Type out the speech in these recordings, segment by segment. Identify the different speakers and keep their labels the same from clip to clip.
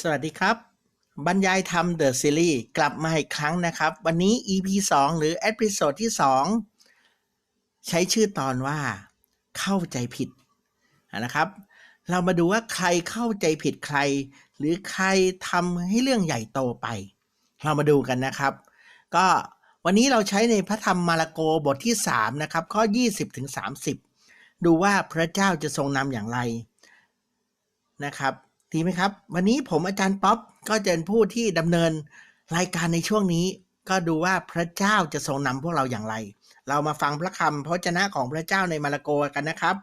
Speaker 1: สวัสดีครับ บรรยายธรรมเดอะซีรีส์กลับมาอีกครั้งนะครับ วันนี้ EP 2 หรือเอพิโซดที่ 2 ใช้ชื่อตอนว่า เข้าใจผิดนะครับ เรามาดูว่าใครเข้าใจผิดใคร หรือใครทำให้เรื่องใหญ่โตไป เรามาดูกันนะครับ ก็วันนี้เราใช้ในพระธรรมมาระโกบทที่ 3 นะครับ ข้อ 20ถึง30 ดูว่าพระเจ้าจะทรงนำอย่างไรนะครับ ดีไหมครับ วันนี้ผมอาจารย์ป๊อปก็จะเป็นผู้ที่ดำเนินรายการในช่วงนี้ ก็ดูว่าพระเจ้าจะทรงนำพวกเราอย่างไร เรามาฟังพระคำพระวจนะของพระเจ้าในมาระโกกันนะครับ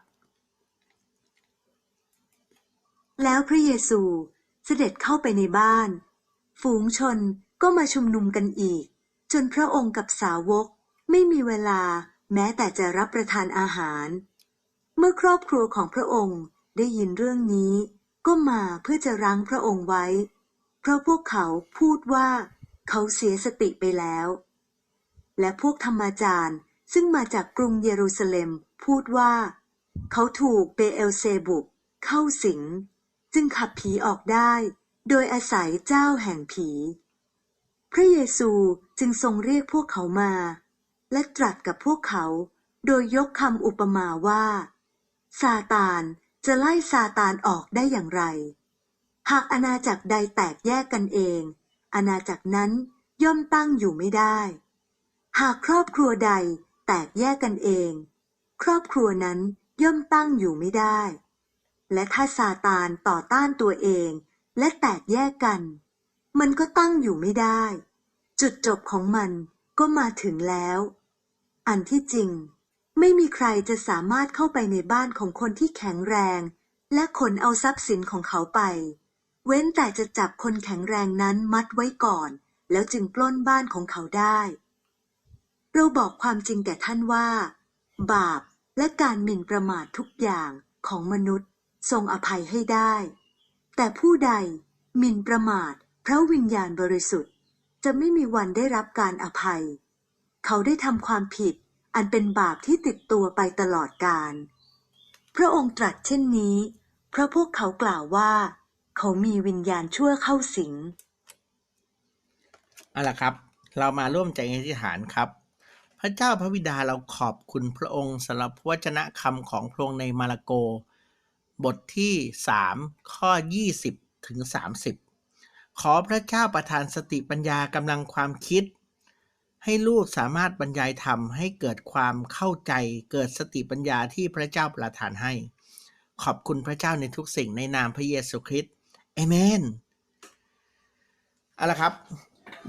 Speaker 2: แล้วพระเยซูเสด็จเข้าไปในบ้าน ฝูงชนก็มาชุมนุมกันอีก จนพระองค์กับสาวกไม่มีเวลาแม้แต่จะรับประทานอาหาร เมื่อครอบครัวของพระองค์ได้ยินเรื่องนี้ ก็มาเพื่อจะรั้งพระองค์ไว้ เพราะพวกเขาพูดว่าเขาเสียสติไปแล้ว และพวกธรรมาจารย์ซึ่งมาจากกรุงเยรูซาเล็มพูดว่า เขาถูกเบเอลเซบุบเข้าสิง จึงขับผีออกได้ โดยอาศัยเจ้าแห่งผี พระเยซูจึงทรงเรียกพวกเขามา และตรัสกับพวกเขา โดยยกคำอุปมาว่าซาตาน จะไล่ซาตานออกได้อย่างไร หากอาณาจักรใดแตกแยกกันเอง อาณาจักรนั้นย่อมตั้งอยู่ไม่ได้ หากครอบครัวใดแตกแยกกันเอง ครอบครัวนั้นย่อมตั้งอยู่ไม่ได้ และถ้าซาตานต่อต้านตัวเองและแตกแยกกัน มันก็ตั้งอยู่ไม่ได้ จุดจบของมันก็มาถึงแล้ว อันที่จริง ไม่มีใครจะสามารถเข้าไปในบ้านของคนที่แข็งแรง และขนเอาทรัพย์สินของเขาไป เว้นแต่จะจับคนแข็งแรงนั้นมัดไว้ก่อน แล้วจึงปล้นบ้านของเขาได้ เราบอกความจริงแก่ท่านว่า บาปและการหมิ่นประมาททุกอย่างของมนุษย์ทรงอภัยให้ได้ แต่ผู้ใดหมิ่นประมาทพระวิญญาณบริสุทธิ์ จะไม่มีวันได้รับการอภัย เขาได้ทำความผิด อันเป็นบาปที่ติดตัวไปตลอดกาล พระองค์ตรัสเช่นนี้ เพราะพวกเขากล่าวว่า เขามีวิญญาณชั่วเข้าสิง
Speaker 1: เอาละครับ เรามาร่วมใจอธิษฐานครับ พระเจ้าพระบิดาเราขอบคุณพระองค์สำหรับพระวจนะคำของพระองค์ในมาระโก บทที่ 3 ข้อ 20 ถึง 30 ขอพระเจ้าประทานสติปัญญากำลังความคิด ให้ลูกสามารถบรรยายธรรมให้เกิดความเข้าใจเกิดสติปัญญาที่พระเจ้าประทานให้ ขอบคุณพระเจ้าในทุกสิ่งในนามพระเยซูคริสต์เอเมนเอาละครับ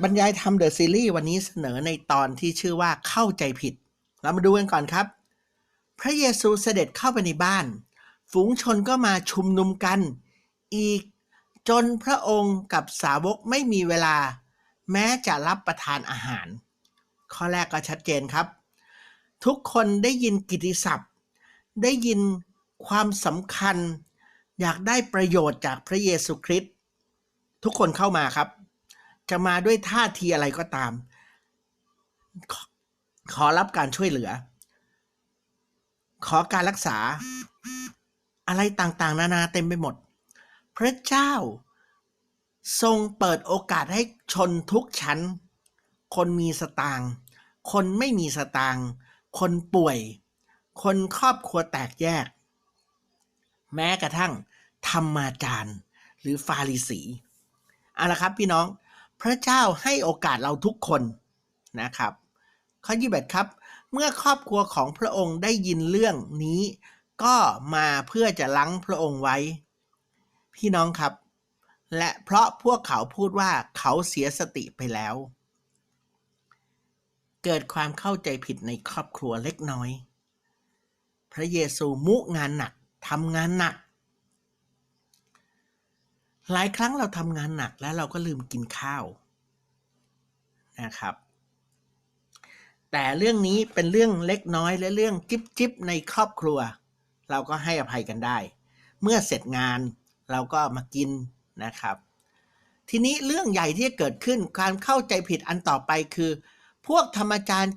Speaker 1: บรรยายธรรมเดอะซีรีส์วันนี้เสนอในตอนที่ชื่อว่าเข้าใจผิด เรามาดูกันก่อนครับ พระเยซูเสด็จเข้าไปในบ้าน ฝูงชนก็มาชุมนุมกัน อีกจนพระองค์กับสาวกไม่มีเวลา แม้จะรับประทานอาหาร ข้อแรกก็ชัดเจนครับ ทุกคนได้ยินกิติศัพท์ ได้ยินความสำคัญ อยากได้ประโยชน์จากพระเยซูคริสต์ทุกคนเข้ามาครับ จะมาด้วยท่าทีอะไรก็ตามขขอรับการช่วยเหลือ ขอการรักษา อะไรต่างๆ นานาเต็มไปหมด พระเจ้าทรงเปิดโอกาสให้ชนทุกชั้น คนมีสตางค์คนไม่มีสตางค์คนป่วย คนครอบครัวแตกแยก แม้กระทั่งธรรมาจารย์หรือฟาริสีเอาละครับพี่น้องพระเจ้าให้โอกาสเราทุกคนนะครับข้อยี่บครับ เมื่อครอบครัวของพระองค์ได้ยินเรื่องนี้ ก็มาเพื่อจะลังพระองค์ไว้ พี่น้องครับ และเพราะพวกเขาพูดว่าเขาเสียสติไปแล้ว เกิดความเข้าใจผิดในครอบครัวเล็กน้อย พระเยซูมุงานหนักทำงานหนัก หลายครั้งเราทำงานหนักแล้วเราก็ลืมกินข้าวนะครับ แต่เรื่องนี้เป็นเรื่องเล็กน้อยและเรื่องจิบจิบในครอบครัว เราก็ให้อภัยกันได้ เมื่อเสร็จงานเราก็มากินนะครับ ทีนี้เรื่องใหญ่ที่จะเกิดขึ้นการเข้าใจผิดอันต่อไปคือ พวกธรรมจารย์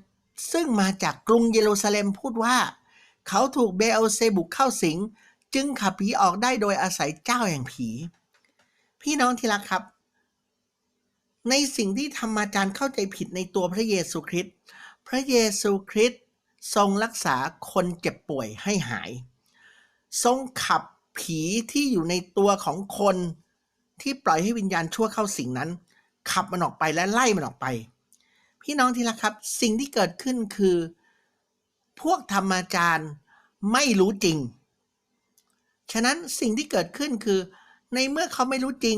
Speaker 1: ซึ่งมาจากกรุงเยรูซาเล็มพูดว่า เขาถูกเบลเซบุกเข้าสิง จึงขับผีออกได้โดยอาศัยเจ้าแห่งผี พี่น้องที่รักครับ ในสิ่งที่ธรรมจารย์เข้าใจผิดในตัวพระเยซูคริสต์พระเยซูคริสต์ทรงรักษาคนเจ็บป่วยให้หาย ทรงขับผีที่อยู่ในตัวของคนที่ปล่อยให้วิญญาณชั่วเข้าสิ่งนั้น ขับมันออกไปและไล่มันออกไป พี่น้องที่รักครับ สิ่งที่เกิดขึ้นคือ พวกธรรมาจารย์ไม่รู้จริง ฉะนั้นสิ่งที่เกิดขึ้นคือ ในเมื่อเขาไม่รู้จริง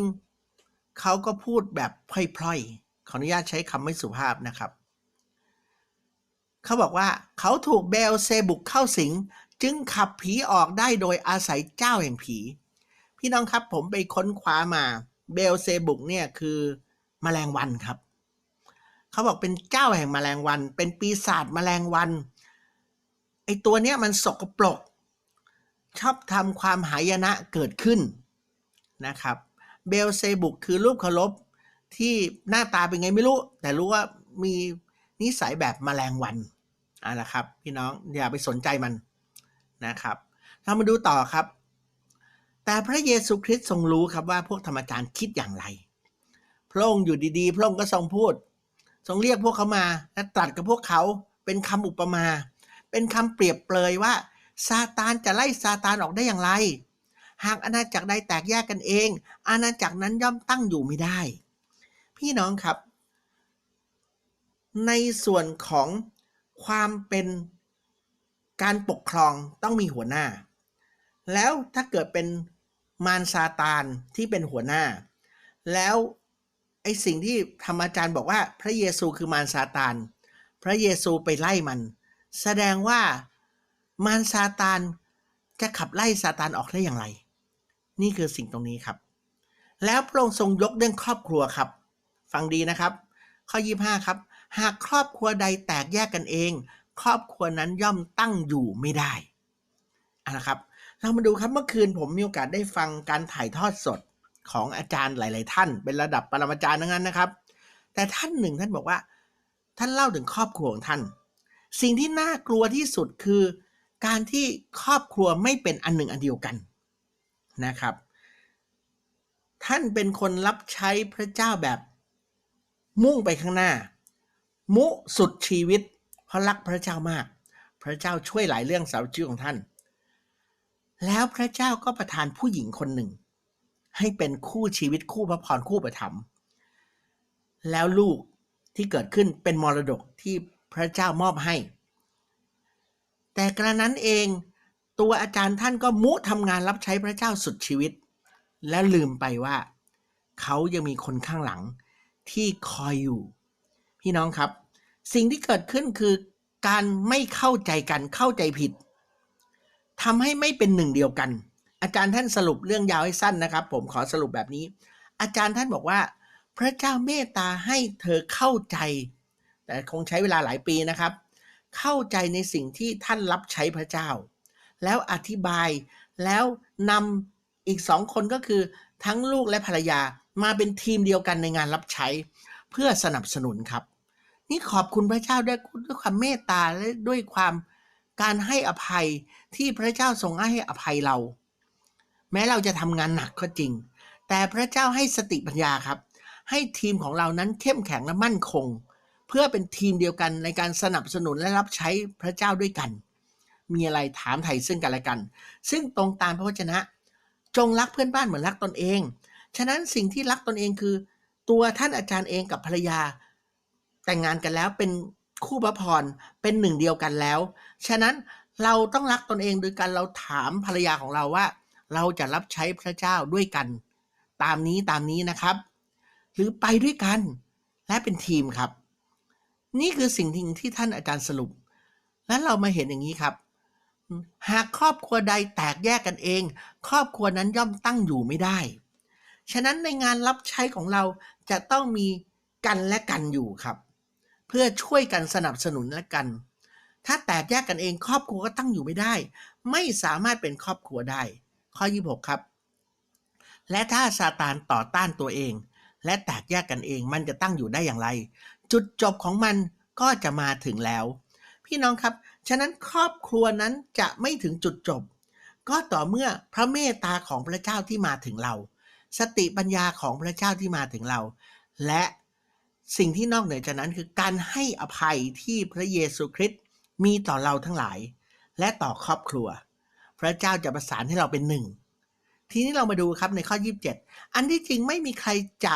Speaker 1: เขาก็พูดแบบพล่อยๆ ขออนุญาตใช้คำไม่สุภาพนะครับ เขาบอกว่าเขาถูกเบลเซบุกเข้าสิง จึงขับผีออกได้โดยอาศัยเจ้าแห่งผี พี่น้องครับผมไปค้นคว้ามา เบลเซบุกเนี่ยคือมแมลงวันครับ เขาบอกเป็นเจ้าแห่งมแมลงวัน เป็นปีศาจมแมลงวันไอตัวเนี้ยมันสกปรกชอบทำความหายนะเกิดขึ้นนะครับเบลเซบุกคือรูปเคารพที่หน้าตาเป็นไงไม่รู้ แต่รู้ว่ามีนิสัยแบบมแมลงวันอะนะครับ พี่น้องอย่าไปสนใจมันนะครับเรามาดูต่อครับ แต่พระเยซูคริสต์ทรงรู้ครับว่าพวกธรรมจารย์คิดอย่างไร พระองค์อยู่ดีๆ พระองค์ก็ทรงพูด ทรงเรียกพวกเขามาและตรัสกับพวกเขาเป็นคำอุปมา เป็นคำเปรียบเปรยว่าซาตานจะไล่ซาตานออกได้อย่างไร หากอาณาจักรใดแตกแยกกันเอง อาณาจักรนั้นย่อมตั้งอยู่ไม่ได้ พี่น้องครับ ในส่วนของความเป็นการปกครองต้องมีหัวหน้า แล้วถ้าเกิดเป็นมารซาตานที่เป็นหัวหน้า แล้ว อสิ่งที่ธรรมอาจารย์บอกว่าพระเยซูคือมารซาตาน พระเยซูไปไล่มัน แสดงว่ามารซาตานจะขับไล่ซาตานออกได้อย่างไร นี่คือสิ่งตรงนี้ครับ แล้วพระองค์ทรงยกเรื่องครอบครัวครับ ฟังดีนะครับ ข้อ 25 ครับ หากครอบครัวใดแตกแยกกันเอง ครอบครัวนั้นย่อมตั้งอยู่ไม่ได้อะนะครับ เรามาดูครับเมื่อคืนผมมีโอกาสได้ฟังการถ่ายทอดสด ของอาจารย์หลาย ๆ ท่าน เป็นระดับปรมาจารย์ทั้งนั้นนะครับ แต่ท่านหนึ่งท่านบอกว่า ท่านเล่าถึงครอบครัวของท่าน สิ่งที่น่ากลัวที่สุดคือ การที่ครอบครัวไม่เป็นอันหนึ่งอันเดียวกันนะครับ ท่านเป็นคนรับใช้พระเจ้าแบบมุ่งไปข้างหน้า มุสุดชีวิต เพราะรักพระเจ้ามาก พระเจ้าช่วยหลายเรื่องสาวชีวิตของท่าน แล้วพระเจ้าก็ประทานผู้หญิงคนหนึ่ง ให้เป็นคู่ชีวิตคู่พระพรคู่ประถมแล้วลูกที่เกิดขึ้นเป็นมรดกที่พระเจ้ามอบให้ แต่กระนั้นเองตัวอาจารย์ท่านก็มุทำงานรับใช้พระเจ้าสุดชีวิต และลืมไปว่า เขายังมีคนข้างหลังที่คอยอยู่ พี่น้องครับ สิ่งที่เกิดขึ้นคือการไม่เข้าใจกันเข้าใจผิดทำให้ไม่เป็นหนึ่งเดียวกัน อาจารย์ท่านสรุปเรื่องยาวให้สั้นนะครับ ผมขอสรุปแบบนี้ อาจารย์ท่านบอกว่า พระเจ้าเมตตาให้เธอเข้าใจ แต่คงใช้เวลาหลายปีนะครับ เข้าใจในสิ่งที่ท่านรับใช้พระเจ้า แล้วอธิบายแล้วนำอีกสองคนก็คือทั้งลูกและภรรยามาเป็นทีมเดียวกันในงานรับใช้ เพื่อสนับสนุนครับ นี่ขอบคุณพระเจ้าด้วยด้วยความเมตตาและด้วยความการให้อภัยที่พระเจ้าทรงให้อภัยเรา แม้เราจะทำงานหนักก็จริง แต่พระเจ้าให้สติปัญญาครับ ให้ทีมของเรานั้นเข้มแข็งและมั่นคง เพื่อเป็นทีมเดียวกันในการสนับสนุนและรับใช้พระเจ้าด้วยกัน มีอะไรถามไถ่ซึ่งกันและกัน ซึ่งตรงตามพระวจนะ จงรักเพื่อนบ้านเหมือนรักตนเอง ฉะนั้นสิ่งที่รักตนเองคือ ตัวท่านอาจารย์เองกับภรรยา แต่งงานกันแล้วเป็นคู่พระพรเป็นหนึ่งเดียวกันแล้ว ฉะนั้นเราต้องรักตนเองโดยการเราถามภรรยาของเราว่า เราจะรับใช้พระเจ้าด้วยกัน ตามนี้ตามนี้นะครับ หรือไปด้วยกันและเป็นทีมครับ นี่คือสิ่งที่ท่านอาจารย์สรุป และเรามาเห็นอย่างนี้ครับ หากครอบครัวใดแตกแยกกันเอง ครอบครัวนั้นย่อมตั้งอยู่ไม่ได้ ฉะนั้นในงานรับใช้ของเราจะต้องมีกันและกันอยู่ครับ เพื่อช่วยกันสนับสนุนและกัน ถ้าแตกแยกกันเอง ครอบครัวก็ตั้งอยู่ไม่ได้ ไม่สามารถเป็นครอบครัวได้ ข้อ 26 ครับ และถ้าซาตานต่อต้านตัวเอง และแตกแยกกันเองมันจะตั้งอยู่ได้อย่างไร จุดจบของมันก็จะมาถึงแล้ว พี่น้องครับ ฉะนั้นครอบครัวนั้นจะไม่ถึงจุดจบ ก็ต่อเมื่อพระเมตตาของพระเจ้าที่มาถึงเรา สติปัญญาของพระเจ้าที่มาถึงเรา และสิ่งที่นอกเหนือจากนั้นคือการให้อภัยที่พระเยซูคริสต์มีต่อเราทั้งหลาย และต่อครอบครัว พระเจ้าจะประสานให้เราเป็นหนึ่ง ทีนี้เรามาดูครับในข้อ 27 อันที่จริงไม่มีใครจะ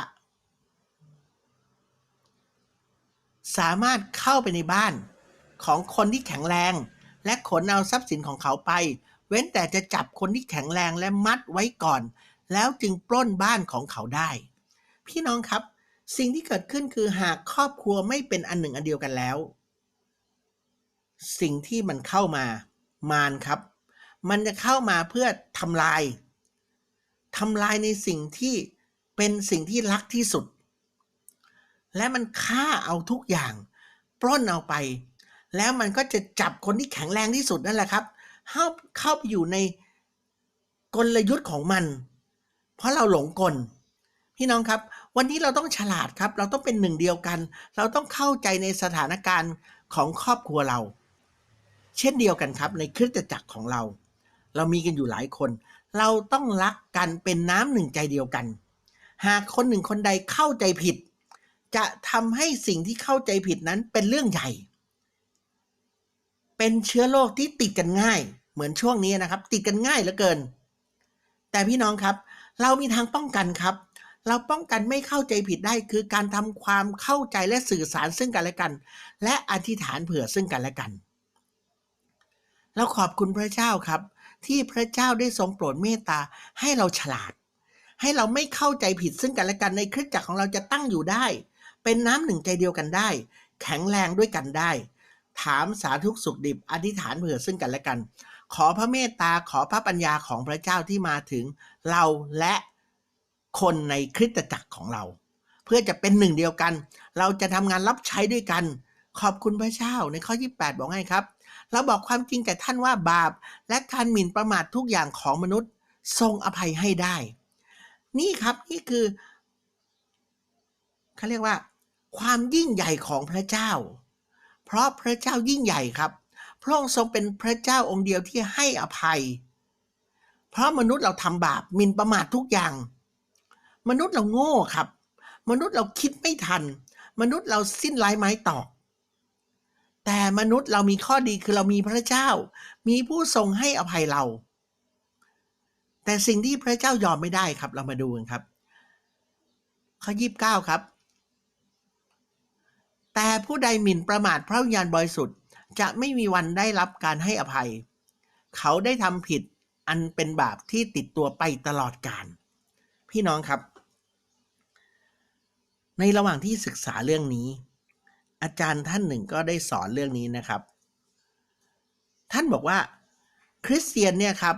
Speaker 1: สามารถเข้าไปในบ้านของคนที่แข็งแรง และขนเอาทรัพย์สินของเขาไป เว้นแต่จะจับคนที่แข็งแรงและมัดไว้ก่อน แล้วจึงปล้นบ้านของเขาได้ พี่น้องครับ สิ่งที่เกิดขึ้นคือหากครอบครัวไม่เป็นอันหนึ่งอันเดียวกันแล้ว สิ่งที่มันเข้ามา มารครับ มันจะเข้ามาเพื่อทำลายทำลายในสิ่งที่เป็นสิ่งที่รักที่สุด และมันฆ่าเอาทุกอย่าง ปล้นเอาไป แล้วมันก็จะจับคนที่แข็งแรงที่สุดนั่นแหละครับเข้าเข้าไปอยู่ในกลยุทธ์ของมัน เพราะเราหลงกล พี่น้องครับ วันนี้เราต้องฉลาดครับ เราต้องเป็นหนึ่งเดียวกัน เราต้องเข้าใจในสถานการณ์ของครอบครัวเรา เช่นเดียวกันครับในคริสตจักรของเรา เรามีกันอยู่หลายคน เราต้องรักกันเป็นน้ำหนึ่งใจเดียวกัน หากคนหนึ่งคนใดเข้าใจผิด จะทำให้สิ่งที่เข้าใจผิดนั้นเป็นเรื่องใหญ่ เป็นเชื้อโรคที่ติดกันง่าย เหมือนช่วงนี้นะครับ ติดกันง่ายเหลือเกิน แต่พี่น้องครับ เรามีทางป้องกันครับ เราป้องกันไม่เข้าใจผิดได้คือการทำความเข้าใจและสื่อสารซึ่งกันและกัน และอธิษฐานเผื่อซึ่งกันและกันเราขอบคุณพระเจ้าครับ ที่พระเจ้าได้ทรงโปรดเมตตาให้เราฉลาด ให้เราไม่เข้าใจผิดซึ่งกันและกันในคริสตจักรของเราจะตั้งอยู่ได้ เป็นน้ำหนึ่งใจเดียวกันได้ แข็งแรงด้วยกันได้ ถามสาธุสุขดิบอธิษฐานเผื่อซึ่งกันและกัน ขอพระเมตตาขอพระปัญญาของพระเจ้าที่มาถึงเราและคนในคริสตจักรของเรา เพื่อจะเป็นหนึ่งเดียวกัน เราจะทำงานรับใช้ด้วยกัน ขอบคุณพระเจ้าในข้อ 28 บอกให้ครับ เราบอกความจริงแก่ท่านว่าบาป และการหมิ่นประมาททุกอย่างของมนุษย์ทรงอภัยให้ได้ นี่ครับนี่คือเขาเรียกว่า ความยิ่งใหญ่ของพระเจ้า เพราะพระเจ้ายิ่งใหญ่ครับพระองค์ทรงเป็นพระเจ้าองค์เดียวที่ให้อภัย เพราะมนุษย์เราทำบาปหมิ่นประมาททุกอย่าง มนุษย์เราโง่ครับ มนุษย์เราคิดไม่ทัน มนุษย์เราสิ้นไร้ไม้ตอก แต่มนุษย์เรามีข้อดีคือเรามีพระเจ้า มีผู้ทรงให้อภัยเรา แต่สิ่งที่พระเจ้ายอมไม่ได้ครับ เรามาดูกันครับข้อยีิบเก้าครับ แต่ผู้ใดหมิ่นประมาทพระวิญญาณบริสุทธิ์จะไม่มีวันได้รับการให้อภัย เขาได้ทำผิดอันเป็นบาปที่ติดตัวไปตลอดกาลพี่น้องครับ ในระหว่างที่ศึกษาเรื่องนี้ อาจารย์ท่านหนึ่งก็ได้สอนเรื่องนี้นะครับ ท่านบอกว่าคริสเตียนเนี่ยครับ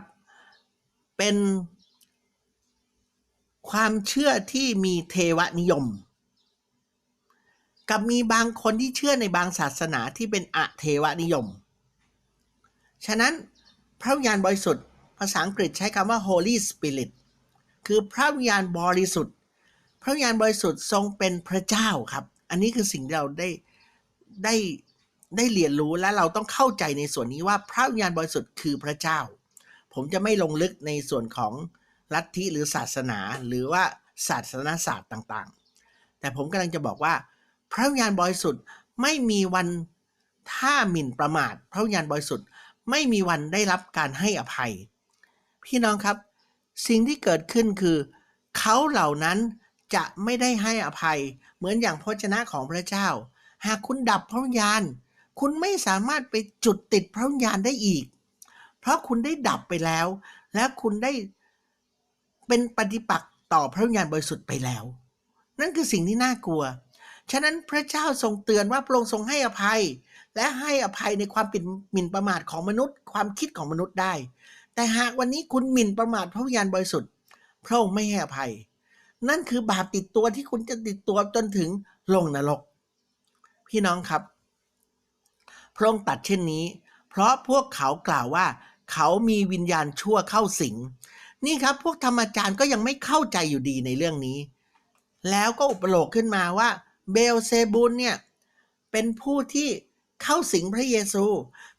Speaker 1: เป็นความเชื่อที่มีเทวนิยม กับมีบางคนที่เชื่อในบางศาสนาที่เป็นอะเทวนิยม ฉะนั้นพระวิญญาณบริสุทธิ์ ภาษาอังกฤษใช้คำว่า Holy Spirit คือพระวิญญาณบริสุทธิ์ พระวิญญาณบริสุทธิ์ทรงเป็นพระเจ้าครับ อันนี้คือสิ่งที่เราได้ ได้ได้เรียนรู้และเราต้องเข้าใจในส่วนนี้ว่าพระวิญญาณบริสุทธิ์คือพระเจ้า ผมจะไม่ลงลึกในส่วนของลัทธิหรือศาสนาหรือว่าศาสนาศาสตร์ต่างๆ แต่ผมกำลังจะบอกว่า พระวิญญาณบริสุทธิ์ไม่มีวันถ้าหมิ่นประมาท พระวิญญาณบริสุทธิ์ไม่มีวันได้รับการให้อภัย พี่น้องครับ สิ่งที่เกิดขึ้นคือเขาเหล่านั้นจะไม่ได้ให้อภัย เหมือนอย่างพระชนะของพระเจ้า หากคุณดับพระวิญญาณ คุณไม่สามารถไปจุดติดพระวิญญาณได้อีก เพราะคุณได้ดับไปแล้ว และคุณได้เป็นปฏิปักษ์ต่อพระวิญญาณบริสุทธิ์ไปแล้ว นั่นคือสิ่งที่น่ากลัว ฉะนั้นพระเจ้าทรงเตือนว่าพระองค์ทรงให้อภัย และให้อภัยในความปิดหมิ่นประมาทของมนุษย์ ความคิดของมนุษย์ได้ แต่หากวันนี้คุณหมิ่นประมาทพระวิญญาณบริสุทธิ์พระองค์ไม่ให้อภัย นั่นคือบาปติดตัวที่คุณจะติดตัวจนถึงลงนรก พี่น้องครับ พระองค์ตัดเช่นนี้ เพราะพวกเขากล่าวว่า เขามีวิญญาณชั่วเข้าสิง นี่ครับ พวกธรรมจารย์ก็ยังไม่เข้าใจอยู่ดีในเรื่องนี้ แล้วก็อุปโลกขึ้นมาว่า เบลเซบูลเนี่ยเป็นผู้ที่เข้าสิงพระเยซู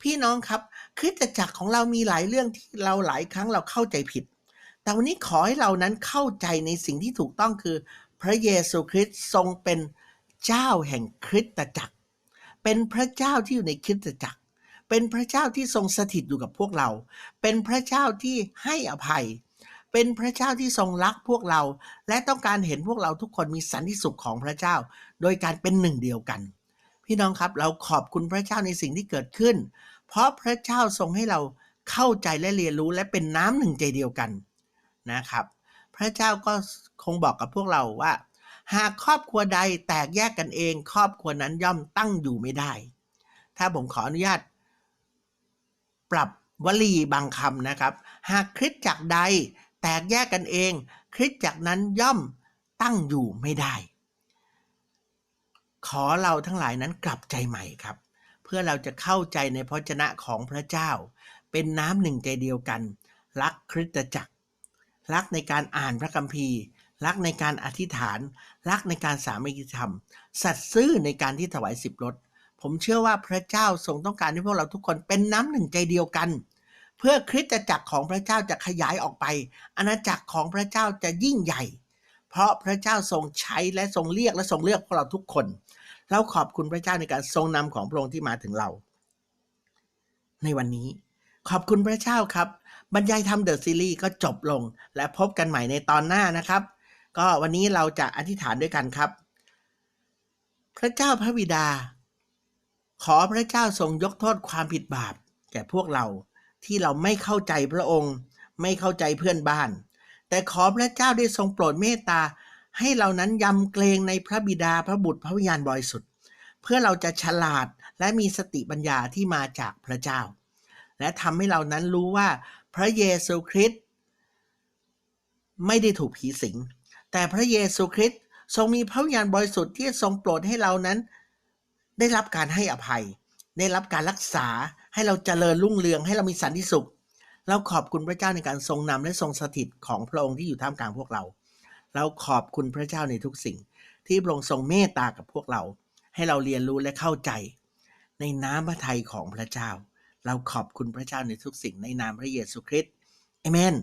Speaker 1: พี่น้องครับคริสตจักรของเรามีหลายเรื่องที่เราหลายครั้งเราเข้าใจผิด แต่วันนี้ขอให้เรานั้นเข้าใจในสิ่งที่ถูกต้องคือ พระเยซูคริสต์ทรงเป็น เจ้าแห่งคริสตจักร เป็นพระเจ้าที่อยู่ในคริสตจักร เป็นพระเจ้าที่ทรงสถิตอยู่กับพวกเรา เป็นพระเจ้าที่ให้อภัย เป็นพระเจ้าที่ทรงรักพวกเรา และต้องการเห็นพวกเราทุกคนมีสันติสุขของพระเจ้า โดยการเป็นหนึ่งเดียวกัน พี่น้องครับเราขอบคุณพระเจ้าในสิ่งที่เกิดขึ้น เพราะพระเจ้าทรงให้เราเข้าใจและเรียนรู้และเป็นน้ำหนึ่งใจเดียวกันนะครับ พระเจ้าก็คงบอกกับพวกเราว่า หากครอบครัวใดแตกแยกกันเอง ครอบครัวนั้นย่อมตั้งอยู่ไม่ได้ ถ้าผมขออนุญาต ปรับวลีบางคำนะครับ หากคริสจักรใดแตกแยกกันเอง คริสจักรนั้นย่อมตั้งอยู่ไม่ได้ ขอเราทั้งหลายนั้นกลับใจใหม่ครับ เพื่อเราจะเข้าใจในพระวจนะของพระเจ้า เป็นน้ำหนึ่งใจเดียวกัน รักคริสตจักร รักในการอ่านพระคัมภีร์ รักในการอธิษฐาน รักในการสามัคคีธรรม สัตย์ซื่อในการที่ถวายสิบรถผมเชื่อว่าพระเจ้าทรงต้องการให้พวกเราทุกคนเป็นน้ำหนึ่งใจเดียวกัน เพื่อคริสตจักรของพระเจ้าจะขยายออกไป อาณาจักรของพระเจ้าจะยิ่งใหญ่ เพราะพระเจ้าทรงใช้และทรงเรียกและทรงเลือกพวกเราทุกคน เราขอบคุณพระเจ้าในการทรงนำของพระองค์ที่มาถึงเรา ในวันนี้ ขอบคุณพระเจ้าครับบรรยายธรรมเดอะซีรีส์ก็จบลง และพบกันใหม่ในตอนหน้านะครับ ก็วันนี้เราจะอธิษฐานด้วยกันครับ พระเจ้าพระบิดา ขอพระเจ้าทรงยกโทษความผิดบาปแก่พวกเราที่เราไม่เข้าใจพระองค์ ไม่เข้าใจเพื่อนบ้าน แต่ขอพระเจ้าได้ทรงโปรดเมตตาให้เรานั้นยำเกรงในพระบิดาพระบุตรพระวิญญาณบริสุทธิ์เพื่อเราจะฉลาดและมีสติปัญญาที่มาจากพระเจ้า และทำให้เรานั้นรู้ว่าพระเยซูคริสต์ไม่ได้ถูกผีสิง แต่พระเยซูคริสต์ทรงมีพระวิญญาณบริสุทธิ์ที่ทรงโปรดให้เรานั้น ได้รับการให้อภัย ได้รับการรักษาให้เราเจริญรุ่งเรืองให้เรามีสันติสุข เราขอบคุณพระเจ้าในการทรงนำและทรงสถิตของพระองค์ที่อยู่ท่ามกลางพวกเรา เราขอบคุณพระเจ้าในทุกสิ่ง ที่พระองค์ทรงเมตตากับพวกเรา ให้เราเรียนรู้และเข้าใจ ในน้ำพระทัยของพระเจ้า เราขอบคุณพระเจ้าในทุกสิ่งในนามพระเยซูคริสต์เอเมน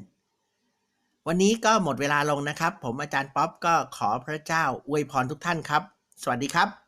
Speaker 1: วันนี้ก็หมดเวลาลงนะครับ ผมอาจารย์ป๊อปก็ขอพระเจ้าอวยพรทุกท่านครับ สวัสดีครับ